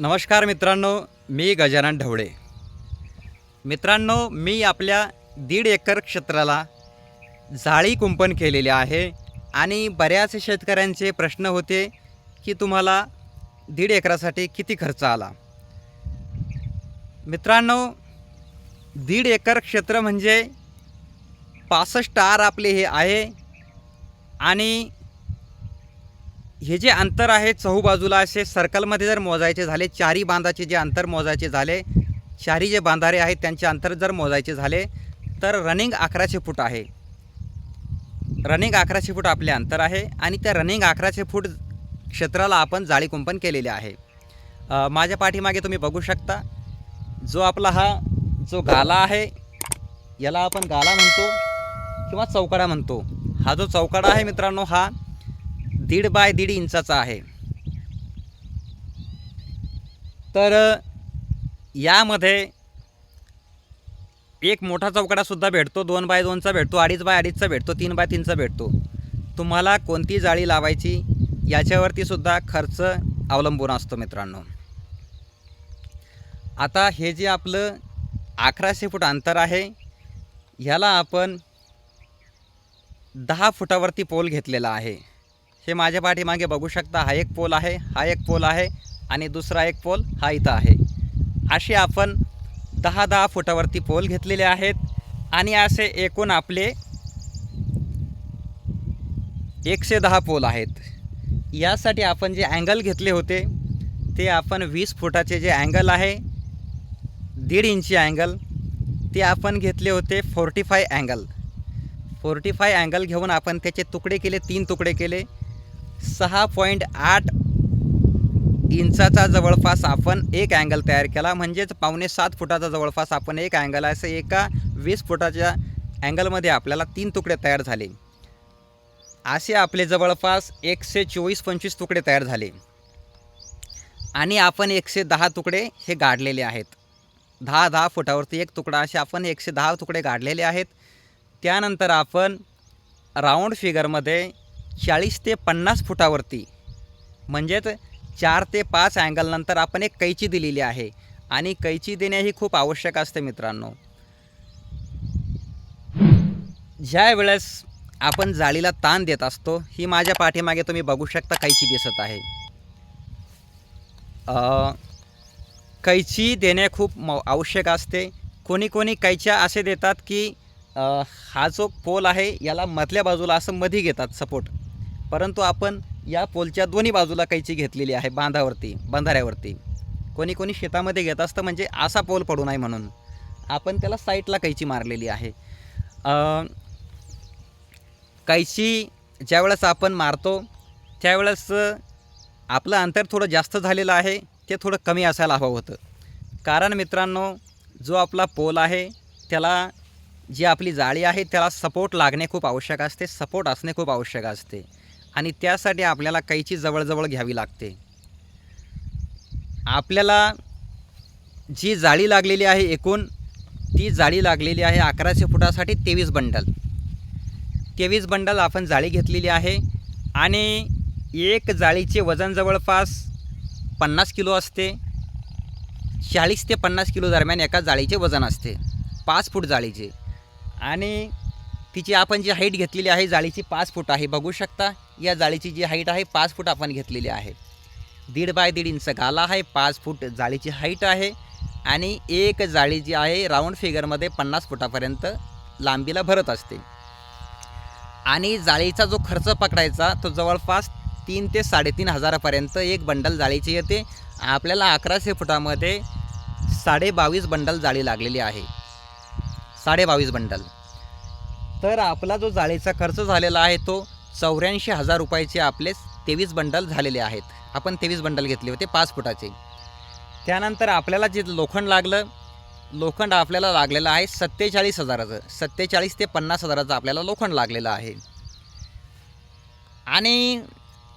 नमस्कार मित्रांनो मी गजानन ढवळे. मित्रांनो मी आपल्या दीड एकर क्षेत्राला जाळी कुंपण केलेले आहे आणि बऱ्याच शेतकऱ्यांचे प्रश्न होते की तुम्हाला दीड एकरासाठी किती खर्च आला? मित्रांनो दीड एकर क्षेत्र म्हणजे पासष्ट आर आपले हे आहे आणि हे जे अंतर आहे चहूबाजूला असे सर्कलमध्ये जर मोजायचे झाले चारी बांधाचे जे अंतर मोजायचे झाले चारी जे बांधारे आहेत त्यांचे अंतर जर मोजायचे झाले तर रनिंग अकराशे फूट आहे. रनिंग अकराशे फूट आपले अंतर आहे आणि त्या रनिंग अकराशे फूट क्षेत्राला आपण जाळी कुंपण केलेले आहे. माझ्या पाठीमागे तुम्ही बघू शकता जो आपला हा जो गाला आहे याला आपण गाला म्हणतो किंवा चौकडा म्हणतो. हा जो चौकडा आहे मित्रांनो हा दीड बाय दीड इंचाचा आहे. तर यामध्ये एक मोठा चौकडासुद्धा भेटतो दोन बाय दोनचा भेटतो अडीच बाय अडीचचा भेटतो तीन बाय तीनचा भेटतो. तुम्हाला कोणती जाळी लावायची याच्यावरती सुद्धा खर्च अवलंबून असतो मित्रांनो. आता हे जे आपलं अकराशे फूट अंतर आहे ह्याला आपण दहा फुटावरती पोल घेतलेला आहे. हे माझ्या पाठीमागे बघू शकता हा एक पोल आहे हा एक पोल आहे आणि दुसरा एक पोल हा इथं आहे. असे आपण दहा दहा फुटावरती पोल घेतलेले आहेत आणि असे एकूण आपले एकशे दहा पोल आहेत. यासाठी आपण जे अँगल घेतले होते ते आपण वीस फुटाचे जे अँगल आहे दीड इंची अँगल ते आपण घेतले होते forty five angle. Forty five angle घेऊन आपण त्याचे तुकडे केले तीन तुकडे केले. सहा पॉईंट आठ इंचाचा जवळपास आपण एक अँगल तयार केला. म्हणजेच पावणे सात फुटाचा जवळपास आपण एक अँगल असं एका वीस फुटाच्या अँगलमध्ये आपल्याला तीन तुकडे तयार झाले. असे आपले जवळपास एकशे चोवीस पंचवीस तुकडे तयार झाले. आणि आपण एकशे दहा तुकडे हे गाडलेले आहेत. दहा दहा फुटावरती एक तुकडा. असे आपण एकशे दहा तुकडे गाडलेले आहेत. त्यानंतर आपण राऊंड फिगरमध्ये चाळीस ते पन्नास फुटावरती. म्हणजेच चार ते पाच अँगलनंतर आपण एक कैची दिलेली आहे. आणि कैची देणे ही खूप आवश्यक असते मित्रांनो. ज्या वेळेस आपण जाळीला ताण देत असतो ही माझ्या पाठीमागे तुम्ही बघू शकता कैची दिसत आहे. कैची देणे खूप म आवश्यक असते. कोणी कोणी कैच्या असे देतात की हा जो पोल आहे याला मधल्या बाजूला असं मधी घेतात सपोर्ट. परंतु आपण या पोलच्या दोन्ही बाजूला कैची घेतलेली आहे बांधावरती बंधाऱ्यावरती. कोणी कोणी शेतामध्ये घेत असतं म्हणजे असा पोल पडू नये म्हणून. आपण त्याला साईटला कैची मारलेली आहे. कैची ज्यावेळेस आपण मारतो त्यावेळेस आपलं अंतर थोडं जास्त झालेलं आहे ते थोडं कमी असायला हवं होतं. कारण मित्रांनो जो आपला पोल आहे त्याला जी आपली जाळी आहे त्याला सपोर्ट लागणे खूप आवश्यक असते सपोर्ट असणे खूप आवश्यक असते. आणि त्यासाठी आपल्याला कैची जवळजवळ घ्यावी लागते. आपल्याला जी जाळी लागलेली आहे एकूण ती जाळी लागलेली आहे अकराशे फुटासाठी तेवीस बंडल. तेवीस बंडल आपण जाळी घेतलेली आहे आणि एक जाळीचे वजन जवळपास पन्नास किलो असते. चाळीस ते पन्नास किलो दरम्यान एका जाळीचे वजन असते. पाच फूट जाळीचे. आणि तिची आपण जी हाईट घेतलेली आहे जाळीची पाच फूट आहे. बघू शकता या जाळीची जी हाईट आहे पाच फूट आपण घेतलेली आहे. दीड बाय दीड इंच गाला आहे पाच फूट जाळीची हाईट आहे आणि एक जाळी जी आहे राऊंड फिगरमध्ये पन्नास फुटापर्यंत लांबीला भरत असते. आणि जाळीचा जो खर्च पकडायचा तो जवळपास तीन ते साडेतीन हजारापर्यंत एक बंडल जाळीची येते. आपल्याला अकराशे फुटामध्ये साडेबावीस बंडल जाळी लागलेली आहे. साडेबावीस बंडल. तर आपला जो जाळीचा खर्च झालेला आहे तो चौऱ्याऐंशी हजार रुपयाचे आपले तेवीस बंडल झालेले आहेत. आपण तेवीस बंडल घेतले होते पाच फुटाचे. त्यानंतर आपल्याला जे लोखंड लागलं लोखंड आपल्याला लागलेलं आहे सत्तेचाळीस हजाराचं. सत्तेचाळीस ते पन्नास हजाराचं आपल्याला लोखंड लागलेलं आहे. आणि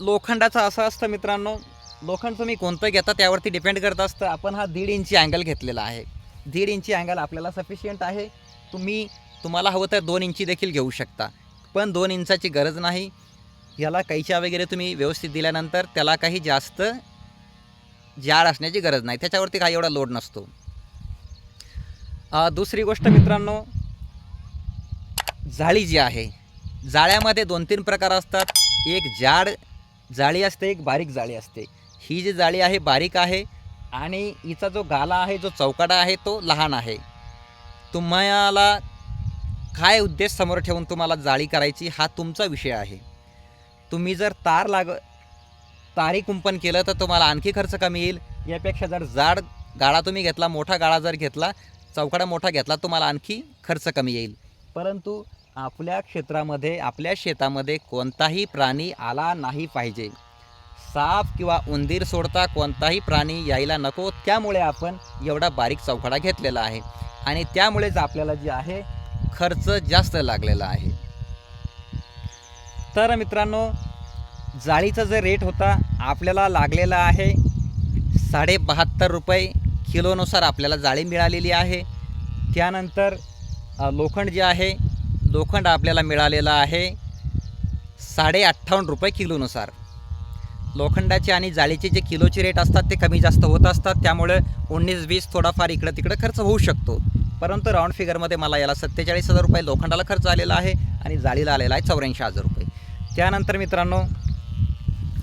लोखंडाचं असं असतं मित्रांनो लोखंड तुम्ही कोणतं घेता त्यावरती डिपेंड करत असतं. आपण हा दीड इंची अँगल घेतलेला आहे. दीड इंची अँगल आपल्याला सफिशियंट आहे. तुम्ही तुम्हाला हवं तर दोन इंची देखील घेऊ शकता. पण दोन इंचाची गरज नाही. याला कैच्या वगैरे तुम्ही व्यवस्थित दिल्यानंतर त्याला काही जास्त जाड असण्याची गरज नाही. त्याच्यावरती काही एवढा लोड नसतो. दुसरी गोष्ट मित्रांनो जाळी जी आहे जाळ्यामध्ये दोन तीन प्रकार असतात. एक जाड जाळी असते एक बारीक जाळी असते. ही जी जाळी आहे बारीक आहे आणि हिचा जो गाला आहे जो चौकाटा आहे तो लहान आहे. तुम्हाला काय उद्देश समोर ठेवून तुम्हाला जाळी करायची हा तुमचा विषय आहे. तुम्ही जर तार लाग तारी कुंपण केलं तर तुम्हाला आणखी खर्च कमी येईल. यापेक्षा जर जाड गाळा तुम्ही घेतला मोठा गाळा जर घेतला चौकडा मोठा घेतला तुम्हाला आणखी खर्च कमी येईल. परंतु आपल्या क्षेत्रामध्ये आपल्या शेतामध्ये कोणताही प्राणी आला नाही पाहिजे. साप किंवा उंदीर सोडता कोणताही प्राणी यायला नको. त्यामुळे आपण एवढा बारीक चौकडा घेतलेला आहे. आणि त्यामुळेच आपल्याला जे आहे खर्च जास्त लागलेला आहे. तर मित्रांनो जाळीचा जो रेट होता आपल्याला लागलेला आहे साडे बहात्तर रुपये किलोनुसार आपल्याला जाळी मिळालेली आहे. त्यानंतर लोखंड जे आहे लोखंड आपल्याला मिळालेलं आहे साडे अठ्ठावन्न रुपये किलोनुसार. लोखंडाचे आणि जाळीचे जे किलोचे रेट असतात ते कमी जास्त होत असतात. त्यामुळे उन्नीस वीस थोडाफार इकडं तिकडं खर्च होऊ शकतो. परंतु राऊंड फिगरमध्ये मला याला सत्तेचाळीस हजार रुपये लोखंडाला खर्च आलेला आहे आणि जाळीला आलेला आहे चौऱ्याऐंशी हजार रुपये. त्यानंतर मित्रांनो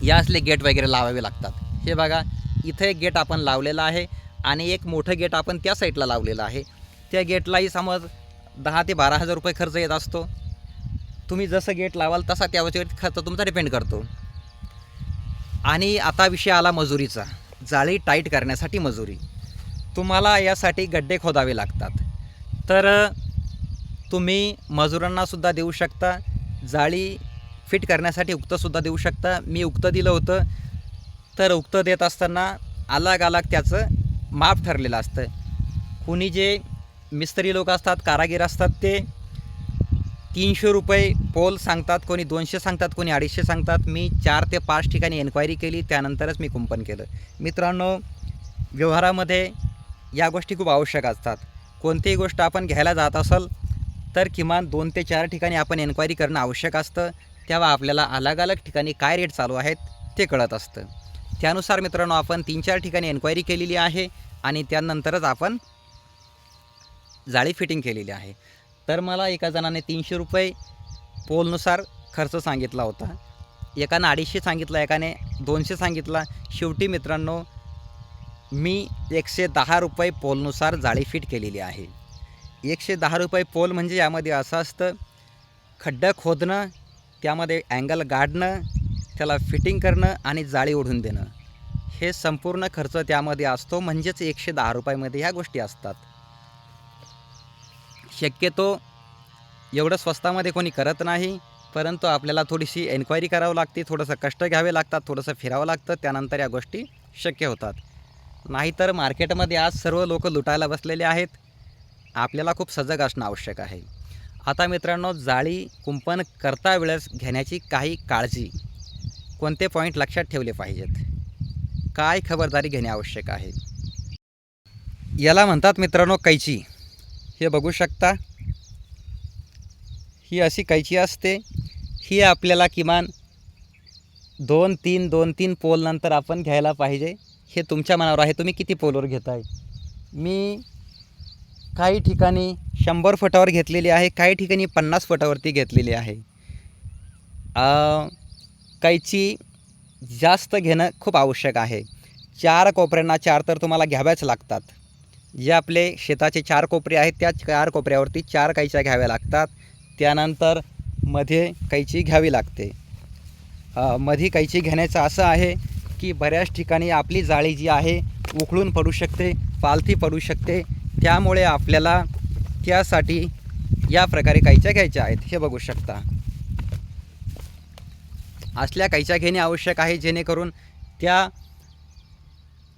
या असले गेट वगैरे लावावे लागतात. हे बघा इथं एक गेट आपण लावलेला आहे आणि एक मोठं गेट आपण त्या साईडला लावलेलं आहे. त्या गेटलाही समज दहा ते बारा हजार रुपये खर्च येत असतो. तुम्ही जसं गेट लावाल तसा त्यावरती खर्च तुमचा डिपेंड करतो. आणि आता विषय आला मजुरीचा. जाळी टाईट करण्यासाठी मजुरी. तुम्हाला यासाठी गड्डे खोदावे लागतात. तर तुम्ही मजुरांनासुद्धा देऊ शकता जाळी फिट करण्यासाठी उक्तंसुद्धा देऊ शकता. मी उक्त दिलं होतं तर उक्त देत असताना अलग अलग त्याचं माप ठरलेलं असतं. कुणी जे मिस्त्री लोक असतात कारागीर असतात ते तीनशे रुपये पोल सांगतात कोणी दोनशे सांगतात कोणी अडीचशे सांगतात. मी चार ते पाच ठिकाणी एन्क्वायरी केली त्यानंतरच मी कुंपण केलं. मित्रांनो व्यवहारामध्ये या गोष्टी खूप आवश्यक असतात. कोणतीही गोष्ट आपण घ्यायला जात असाल तर किमान दोन ते चार ठिकाणी आपण एन्क्वायरी करणं आवश्यक असतं. तेव्हा आपल्याला अलग अलग ठिकाणी काय रेट चालू आहेत ते कळत असतं. त्यानुसार मित्रांनो आपण तीन चार ठिकाणी एन्क्वायरी केलेली आहे आणि त्यानंतरच आपण जाळी फिटिंग केलेली आहे. तर मला एका जणाने तीनशे रुपये पोलनुसार खर्च सांगितला होता. एकानं अडीचशे सांगितलं एकाने दोनशे सांगितला. शेवटी मित्रांनो मी एकशे दहा रुपये पोलनुसार जाळी फिट केलेली आहे. एकशे दहा रुपये पोल म्हणजे यामध्ये असं असतं खड्डं खोदणं त्यामध्ये अँगल गाडणं त्याला फिटिंग करणं आणि जाळी ओढून देणं. हे संपूर्ण खर्च त्यामध्ये असतो म्हणजेच एकशे दहा रुपयामध्ये ह्या गोष्टी असतात. शक्यतो एवढं स्वस्तामध्ये कोणी करत नाही परंतु आपल्याला थोडीशी एन्क्वायरी करावं लागते थोडंसं कष्ट घ्यावे लागतात थोडंसं फिरावं लागतं त्यानंतर या गोष्टी शक्य होतात. नाहीतर मार्केटमध्ये आज सर्व लोक लुटायला बसलेले आहेत. आपल्याला खूप सजग असणं आवश्यक आहे. आता मित्रांनो जाळी कुंपण करता वेळेस घेण्याची काही काळजी कोणते पॉईंट लक्षात ठेवले पाहिजेत? काय खबरदारी घेणे आवश्यक आहे? याला म्हणतात मित्रांनो कैची. हे बघू शकता. ही अशी कैची असते. ही आपल्याला किमान दोन तीन दोन तीन पोलनंतर आपण घ्यायला पाहिजे. हे तुमच्या मनावर आहे. तुम्ही किती पोलवर घेताय? मी काही ठिकाणी शंभर फुटावर घेतलेली आहे काही ठिकाणी पन्नास फुटावरती घेतलेली आहे. कैची जास्त घेणं खूप आवश्यक आहे. चार कोपऱ्यांना चार तर तुम्हाला घ्याव्याच लागतात. जे आपले शेताचे चार कोपरे आहेत त्या चार कोपऱ्यावरती चार कैच्या घ्याव्या लागतात. त्यानंतरमध्ये कैची घ्यावी लागते. मध्ये कैची घेण्याचं असं आहे की बऱ्याच ठिकाणी आपली जाळी जी आहे उकळून पडू शकते पालथी पडू शकते. त्यामुळे आपल्याला त्यासाठी या प्रकारे कैच्या घ्यायच्या आहेत. हे बघू शकता. असल्या कैच्या घेणे आवश्यक आहे जेणेकरून त्या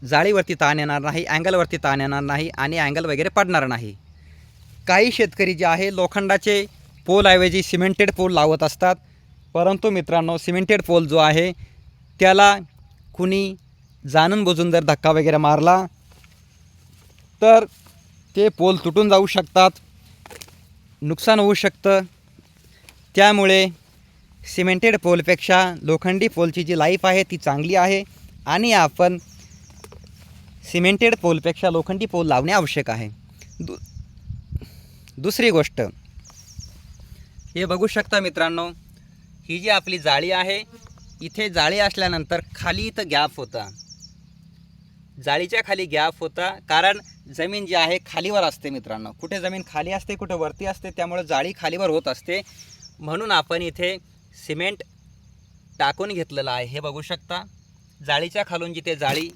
जाळीवरती ताण येणार नाही अँगलवरती ताण येणार नाही आणि अँगल वगैरे पडणार नाही. काही शेतकरी जे आहे लोखंडाचे पोलऐवजी सिमेंटेड पोल लावत असतात. परंतु मित्रांनो सिमेंटेड पोल जो आहे त्याला कुणी जाणून बुजून जर धक्का वगैरे मारला तर ते पोल तुटून जाऊ शकतात नुकसान होऊ शकतं. त्यामुळे सिमेंटेड पोलपेक्षा लोखंडी पोलची जी लाईफ आहे ती चांगली आहे आणि आपण सिमेंटेड पोलपेक्षा लोखंडी पोल लावणे आवश्यक आहे. दु दुसरी गोष्ट हे बघू शकता मित्रांनो ही जी आपली जाळी आहे इथे जाळी असल्यानंतर खाली इथं गॅप होता. जाळीच्या खाली गॅप होता. कारण जमीन जी आहे खालीवर असते मित्रांनो. कुठे जमीन खाली असते कुठे वरती असते त्यामुळे जाळी खालीवर होत असते. म्हणून आपण इथे सिमेंट टाकून घेतलेलं आहे. हे बघू शकता. जाळीच्या खालून जिथे जाळी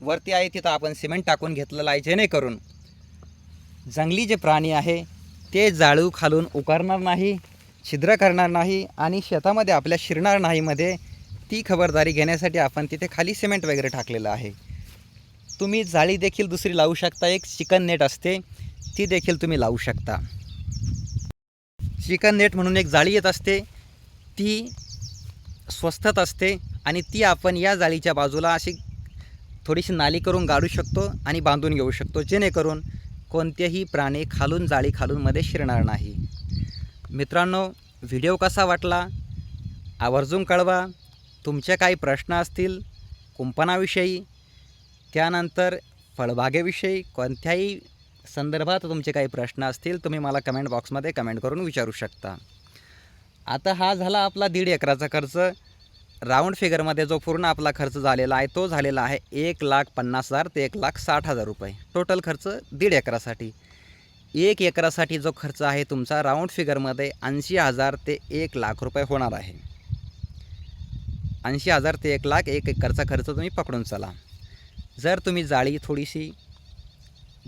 वरती आहे तिथं आपण सिमेंट टाकून घेतलेलं आहे जेणेकरून जंगली जे प्राणी आहे ते जाळू खालून उकारणार नाही छिद्र करणार नाही आणि शेतामध्ये आपल्या शिरणार नाहीमध्ये ती खबरदारी घेण्यासाठी आपण तिथे खाली सिमेंट वगैरे टाकलेलं आहे. तुम्ही जाळी देखील दुसरी लावू शकता एक चिकन नेट असते ती देखील तुम्ही लावू शकता. चिकन नेट म्हणून एक जाळी येत असते ती स्वस्तच असते आणि ती आपण या जाळीच्या बाजूला अशी थोडीशी नाली करून गाडू शकतो आणि बांधून घेऊ शकतो जेणेकरून कोणतेही प्राणी खालून जाळी खालून मध्ये शिरणार नाही. मित्रांनो व्हिडिओ कसा वाटला? आवर्जून कळवा. तुमचे काही प्रश्न असतील कुंपणाविषयी त्यानंतर फळबागेविषयी कोणत्याही संदर्भात तुमचे काही प्रश्न असतील तुम्ही मला कमेंट बॉक्समध्ये कमेंट करून विचारू शकता. आता हा झाला आपला दीड एकराचा खर्च. राऊंड फिगरमध्ये जो पूर्ण आपला खर्च झालेला आहे तो झालेला आहे एक लाख पन्नास हजार ते एक लाख साठ हजार रुपये. टोटल खर्च दीड एकरासाठी. एक एकरासाठी जो खर्च आहे तुमचा राऊंड फिगरमध्ये ऐंशी हजार ते एक लाख रुपये होणार आहे. ऐंशी हजार ते एक लाख एक एकरचा खर्च तुम्ही पकडून चला. जर तुम्ही जाळी थोडीशी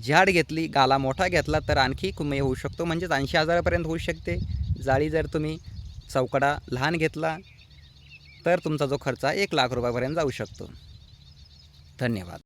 झाड घेतली गाला मोठा घेतला तर आणखी कमी होऊ शकतो. म्हणजेच ऐंशी हजारापर्यंत होऊ शकते. जाळी जर तुम्ही चौकडा लहान घेतला तर तुमचा जो खर्च आहे एक लाख रुपयापर्यंत जाऊ शकतो. धन्यवाद.